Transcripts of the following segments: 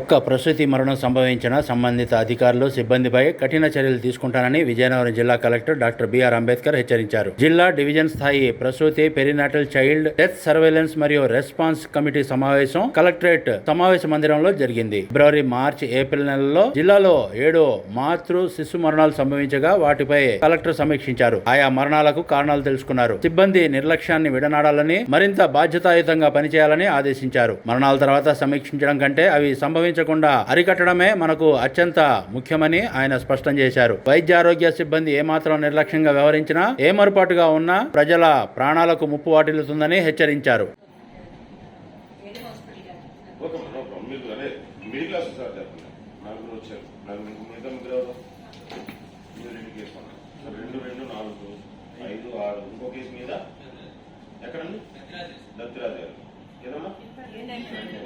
ఒక్క ప్రసూతి మరణం సంభవించిన సంబంధిత అధికారులు సిబ్బందిపై కఠిన చర్యలు తీసుకుంటానని విజయనగరం జిల్లా కలెక్టర్ డాక్టర్ బిఆర్ అంబేద్కర్ హెచ్చరించారు. జిల్లా డివిజన్ స్థాయి ప్రసూతి పెరినాటల్ చైల్డ్ డెత్ సర్వేలెన్స్ మరియు రెస్పాన్స్ కమిటీ సమావేశం కలెక్టరేట్ సమావేశ మందిరంలో జరిగింది. ఫిబ్రవరి మార్చి ఏప్రిల్ నెలలో జిల్లాలో ఏడు మాతృ శిశు మరణాలు సంభవించగా వాటిపై కలెక్టర్ సమీక్షించారు. ఆయా మరణాలకు కారణాలు తెలుసుకున్నారు. సిబ్బంది నిర్లక్ష్యాన్ని విడనాడాలని మరింత బాధ్యతాయుతంగా పనిచేయాలని ఆదేశించారు. మరణాల తర్వాత సమీక్షించడం కంటే అవి సంభవించకుండా అరికట్టడమే మనకు అత్యంత ముఖ్యమని ఆయన స్పష్టం చేశారు. వైద్య ఆరోగ్య సిబ్బంది ఏమాత్రం నిర్లక్ష్యంగా వ్యవహరించినా ఏమరుపాటుగా ఉన్నా ప్రజల ప్రాణాలకు ముప్పు వాటిల్లుతుందని హెచ్చరించారు.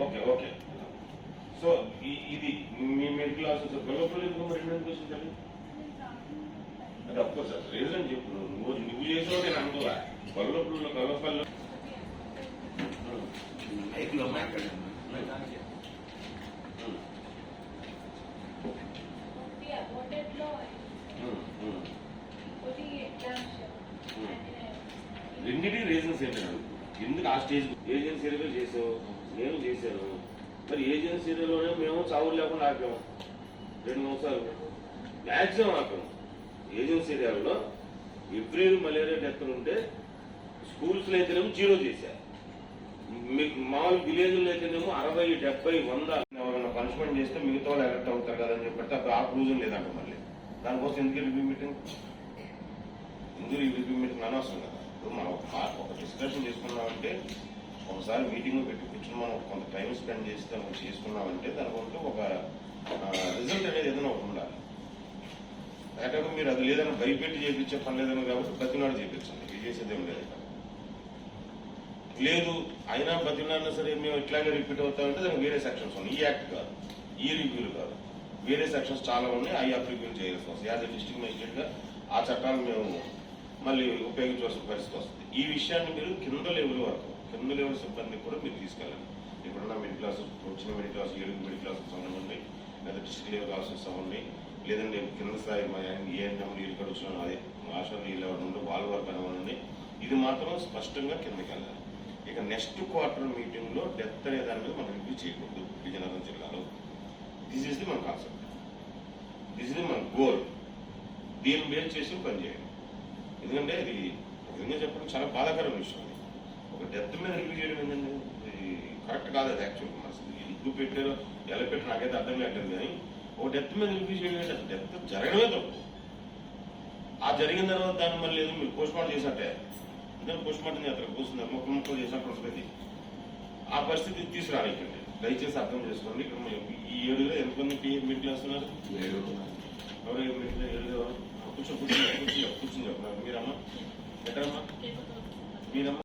Okay okay. సో ఇది మీ మిడిల్ క్లాస్ గొల్లపల్లి కేసులు చెప్పండి అది అఫ్కోర్స్ సార్ రీజన్ చెప్పు నువ్వు నువ్వు చేసావు నేను అనుకోవా గొల్లపల్లి గొల్లపల్లి మాట్లాడండి రెండింటి రీజన్స్ ఏంటంటే ఎందుకు ఆ స్టేజ్ ఏజెన్సీలో చేసావు నేను చేశాను మరి ఏజెన్సీలలోనే మేము చావులు లేకుండా ఆపాము రెండు సంవత్సరాలు మ్యాక్సిమం ఆపాము ఏజెన్సీ ఏరియాలో ఏప్రిల్ మలేరియా డెత్లు ఉంటే స్కూల్స్లో అయితేనేమో జీరో చేశారు మీకు మామూలు విలేజ్లో అయితేనేమో అరవై డెబ్బై వంద ఎవరైనా పనిష్మెంట్ చేస్తే మిగతా వాళ్ళు ఎలక్ట్ అవుతారు కదా అని చెప్పి అప్పుడు ఆ ప్రూజన్ లేదంట మళ్ళీ. దానికోసం ఎందుకు రివ్యూ మీటింగ్ ఎందుకు రివ్యూ మీటింగ్ అనవసరం కదా. ఇప్పుడు మనం మా- ఒక డిస్కషన్ చేసుకున్నామంటే ఒకసారి మీటింగ్ పెట్టి కూర్చొని మనం కొంత టైం స్పెండ్ చేసి మనం చేసుకున్నామంటే దానికంటూ ఒక రిజల్ట్ అనేది ఏదైనా ఒకటి ఉండాలి. లేకపోతే మీరు అది లేదని భయపెట్టి చేయించే పని లేదని కాబట్టి ప్రతినాడు చేయించండి ఇది చేసేది ఏం లేదు. లేదు అయినా బతిలాడినా సరే మేము ఇట్లాగే రిపీట్ అవుతామంటే దానికి వేరే సెక్షన్స్ ఉన్నాయి. ఈ యాక్ట్ కాదు. ఈ రివ్యూలు కాదు. వేరే సెక్షన్స్ చాలా ఉన్నాయి. అవి అప్లికేషన్ చేయాల్సి వస్తుంది యాజ్ డిస్ట్రిక్ట్ మేజిస్ట్రేట్ ఆ చట్టాలు మేము మళ్ళీ ఉపయోగించవలసిన పరిస్థితి వస్తుంది. ఈ విషయాన్ని మీరు కింద లెవెల్ వరకు కింద లెవెల్ సిబ్బంది కూడా మీరు తీసుకెళ్ళండి. ఎప్పుడన్నా మిడిల్ క్లాస్ వచ్చిన మిడిల్ క్లాస్ ఏడు మిడిల్ క్లాస్ సంబంధం లేదా డిస్ట్రిక్ట్ లెవెల్ క్లాసెస్ సంబంధం లేదంటే కింద స్థాయి ఏఎన్ఎం నీళ్ళు ఇక్కడ వచ్చిన అదే మాస్టర్ నీళ్ళు ఎవరు ఉండే వాళ్ళ వరకు అనుకోండి ఇది మాత్రం స్పష్టంగా కిందకి వెళ్ళాలి. ఇక నెక్స్ట్ క్వార్టర్ మీటింగ్లో డెత్ అనే దాని మీద మనం రివ్యూ చేయకూడదు విజయనగరం జిల్లాలో. దిస్ ఇస్ ది మన కాన్సెప్ట్ దిస్ ఇస్ ది మన గోల్ దీన్ని బేస్ చేసి పనిచేయాలి ఎందుకంటే ఇది నిజంగా చెప్పడం చాలా బాధాకరమైన విషయం డెత్ మీద రివ్యూ చేయడం ఇది కరెక్ట్ కాదు అది యాక్చువల్ మనసు. ఎందుకు పెట్టారో ఎలా పెట్టారో నాకైతే అర్థం కావట్లేదు కానీ ఒక డెత్ మీద రివ్యూ చేయడం ఏంటి? అసలు డెత్ జరగడమే తప్పు ఆ జరిగిన తర్వాత దాన్ని మళ్ళీ ఏదో మీరు పోస్ట్ మార్టం చేసినట్టే. అంటే పోస్ట్ మార్టం చేస్తారు కూర్చున్నారు మొక్క మొక్కలు చేసినప్పుడు వస్తుంది ఆ పరిస్థితి తీసుకురానికండి దయచేసి అర్థం చేసుకోండి. ఇక్కడ ఈ ఏడులో ఎంతమంది పిఎం మీటింగ్ వస్తున్నారు ఎవరు ఏం మీటింగ్ ఏడు ఎవరు? కూర్చో కూర్చో కూర్చో కూర్చొని చెప్పండి మీరమ్మా? ఎక్కడమ్మా? మీరమ్మా?